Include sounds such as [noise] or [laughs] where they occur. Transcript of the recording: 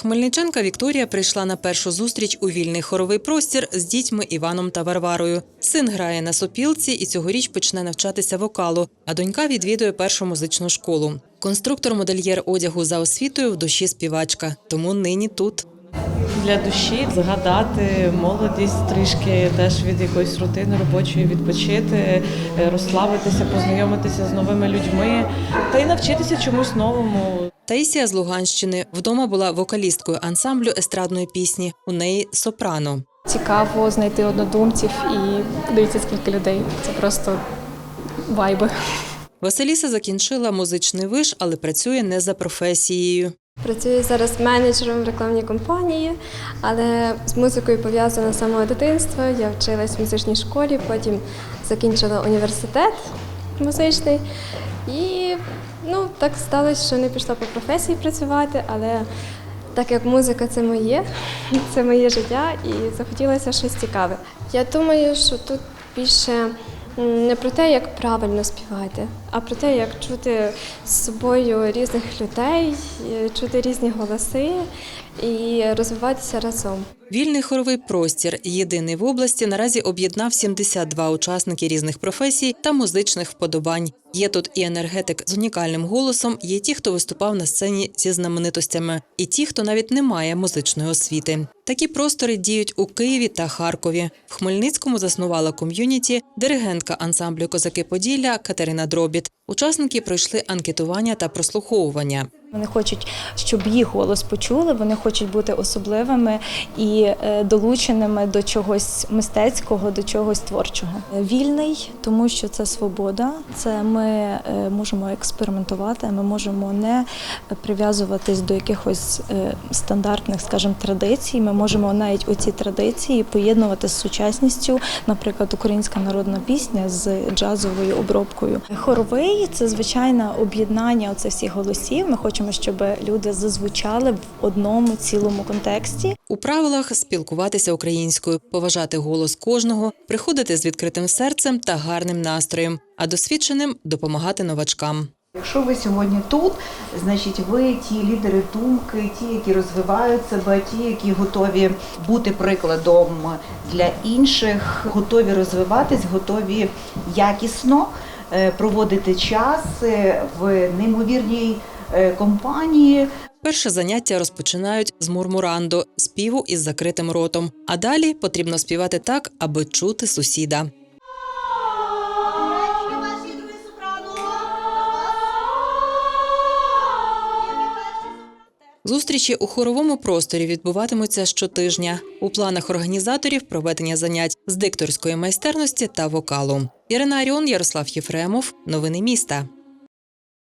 Хмельничанка Вікторія прийшла на першу зустріч у вільний хоровий простір з дітьми Іваном та Варварою. Син грає на сопілці і цьогоріч почне навчатися вокалу, а донька відвідує першу музичну школу. Конструктор-модельєр одягу за освітою в душі співачка, тому нині тут. для душі згадати молодість трішки теж від якоїсь рутини робочої відпочити, розслабитися, познайомитися з новими людьми та й навчитися чомусь новому. Таїсія з Луганщини вдома була вокалісткою ансамблю естрадної пісні. У неї сопрано. Цікаво знайти однодумців і подивіться, скільки людей. Це просто вайби. Василіса закінчила музичний виш, але працює не за професією. Працюю зараз менеджером в рекламній компанії, але з музикою пов'язана з самого дитинства. Я вчилась в музичній школі, потім закінчила університет музичний. І ну, так сталося, що не пішла по професії працювати, але так як музика це моє, [laughs] це моє життя, і захотілося щось цікаве. Я думаю, що тут більше не про те, як правильно співати, а про те, як чути з собою різних людей, чути різні голоси і розвиватися разом. Вільний хоровий простір, єдиний в області, наразі об'єднав 72 учасники різних професій та музичних вподобань. Є тут і енергетик з унікальним голосом, є ті, хто виступав на сцені зі знаменитостями, і ті, хто навіть не має музичної освіти. Такі простори діють у Києві та Харкові. В Хмельницькому заснувала ком'юніті диригентка ансамблю Козаки Поділля Катерина Дробіт. Учасники пройшли анкетування та прослуховування. Вони хочуть, щоб їх голос почули. Вони хочуть бути особливими і е, долученими до чогось мистецького, до чогось творчого. Вільний, тому що це свобода. Це ми е, можемо експериментувати. Ми можемо не прив'язуватись до якихось е, стандартних, скажімо, традицій. Ми можемо навіть оці традиції поєднувати з сучасністю, наприклад, українська народна пісня з джазовою обробкою. Хоровий це звичайне об'єднання оцих всіх голосів. Ми хочемо, щоб люди зазвучали в одному цілому контексті. У правилах спілкуватися українською, поважати голос кожного, приходити з відкритим серцем та гарним настроєм, а досвідченим допомагати новачкам. Якщо ви сьогодні тут, значить ви ті лідери думки, ті, які розвивають себе, ті, які готові бути прикладом для інших, готові розвиватись, готові якісно проводити час е, в неймовірній е, компанії. Перше заняття розпочинають з мурмурандо, співу із закритим ротом. А далі потрібно співати так, аби чути сусіда. Зустрічі у хоровому просторі відбуватимуться щотижня. У планах організаторів проведення занять з дикторської майстерності та вокалу. Ірина Аріон, Ярослав Єфремов. Новини міста.